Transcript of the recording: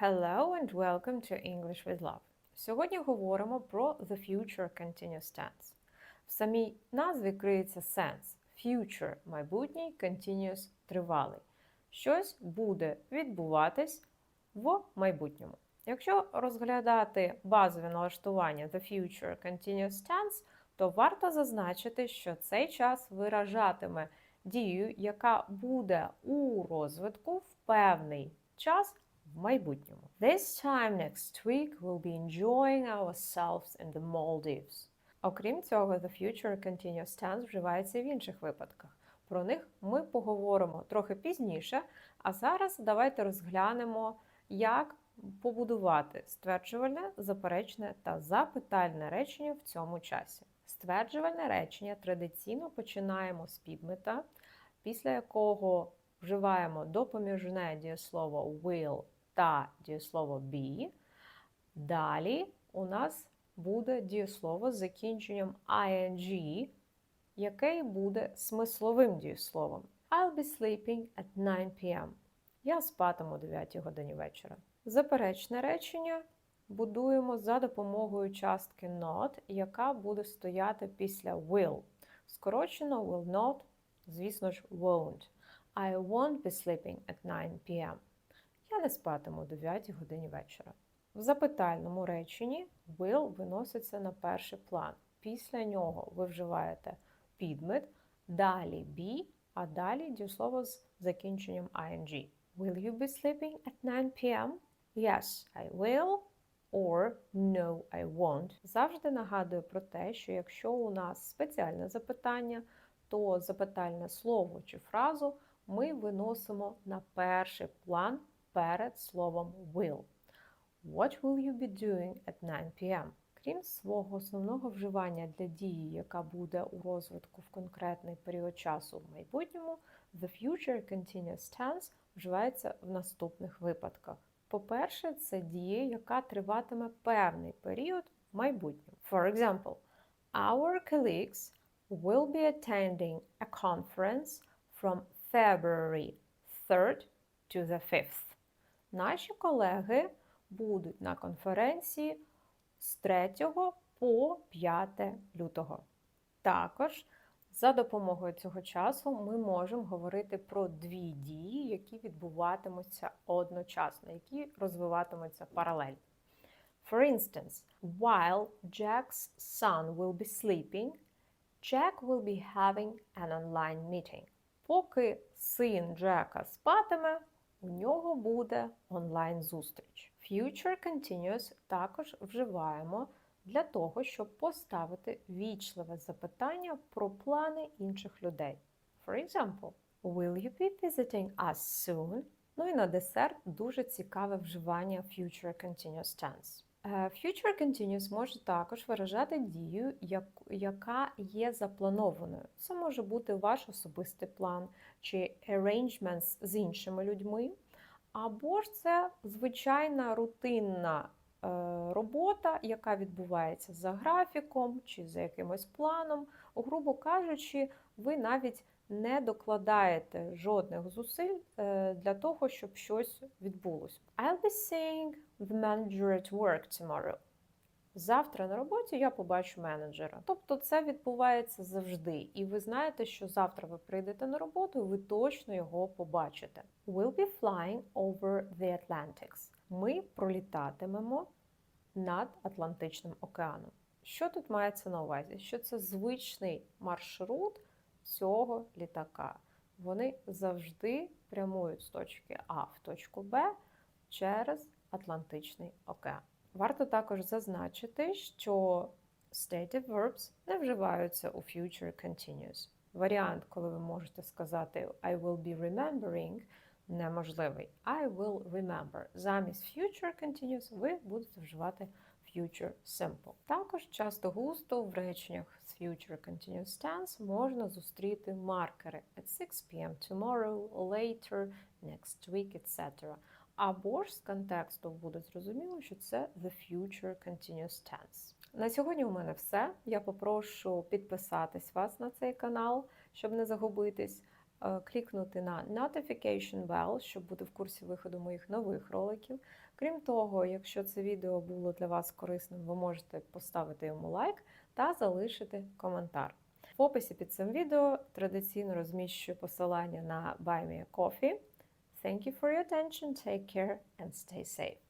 Hello and welcome to English with Love. Сьогодні говоримо про the future continuous tense. В самій назві криється сенс. Future – майбутній, continuous – тривалий. Щось буде відбуватись в майбутньому. Якщо розглядати базові налаштування the future continuous tense, то варто зазначити, що цей час виражатиме дію, яка буде у розвитку в певний час в майбутньому. This time next week we'll be enjoying ourselves in the Maldives. Окрім цього, the future continuous tense вживається в інших випадках. Про них ми поговоримо трохи пізніше, а зараз давайте розглянемо, як побудувати стверджувальне, заперечне та запитальне речення в цьому часі. Стверджувальне речення традиційно починаємо з підмета, після якого вживаємо допоміжне дієслово will та дієслово be. Далі у нас буде дієслово з закінченням ing, яке буде смисловим дієсловом. I'll be sleeping at 9 p.m. Я спатиму о 9 годині вечора. Заперечне речення будуємо за допомогою частки not, яка буде стояти після will. Скорочено will not, звісно ж, won't. I won't be sleeping at 9 p.m. Я не спатиму о 9 годині вечора. В запитальному реченні will виноситься на перший план. Після нього ви вживаєте підмет, далі be, а далі дієслово з закінченням ing. Will you be sleeping at 9 p.m.? Yes, I will. Or no, I won't. Завжди нагадую про те, що якщо у нас спеціальне запитання, то запитальне слово чи фразу ми виносимо на перший план перед словом will. What will you be doing at 9 p.m.? Крім свого основного вживання для дії, яка буде у розвитку в конкретний період часу в майбутньому, the future continuous tense вживається в наступних випадках. По-перше, це дія, яка триватиме певний період в майбутньому. For example, our colleagues will be attending a conference from February 3rd to the 5th. Наші колеги будуть на конференції з 3 по 5 лютого. Також за допомогою цього часу ми можемо говорити про дві дії, які відбуватимуться одночасно, які розвиватимуться паралельно. For instance, while Jack's son will be sleeping, Jack will be having an online meeting. Поки син Джека спатиме, у нього буде онлайн-зустріч. Future Continuous також вживаємо для того, щоб поставити вічливе запитання про плани інших людей. For example, Will you be visiting us soon? Ну і на десерт дуже цікаве вживання Future Continuous Tense. Е, Future Continuous може також виражати дію, яка є запланованою. Це може бути ваш особистий план чи arrangements з іншими людьми, або ж це звичайна рутинна е, робота, яка відбувається за графіком чи за якимось планом. Грубо кажучи, ви навіть не докладаєте жодних зусиль е, для того, щоб щось відбулося. I'll be seeing the manager at work tomorrow. Завтра на роботі я побачу менеджера. Тобто це відбувається завжди. І ви знаєте, що завтра ви прийдете на роботу, і ви точно його побачите. We'll be flying over the Atlantics. Ми пролітатимемо над Атлантичним океаном. Що тут мається на увазі? Що це звичний маршрут цього літака. Вони завжди прямують з точки А в точку Б через Атлантичний океан. Варто також зазначити, що stative verbs не вживаються у future continuous. Варіант, коли ви можете сказати I will be remembering, неможливий. I will remember. Замість future continuous ви будете вживати future simple. Також часто густо в реченнях з future continuous tense можна зустріти маркери at 6 p.m. tomorrow, later, next week, etc. Або ж з контексту буде зрозуміло, що це the future continuous tense. На сьогодні у мене все. Я попрошу підписатись вас на цей канал, щоб не загубитись. Е, клікнути на Notification Bell, щоб бути в курсі виходу моїх нових роликів. Крім того, якщо це відео було для вас корисним, ви можете поставити йому лайк та залишити коментар. В описі під цим відео традиційно розміщую посилання на Buy Me a Coffee. Thank you for your attention, take care and stay safe.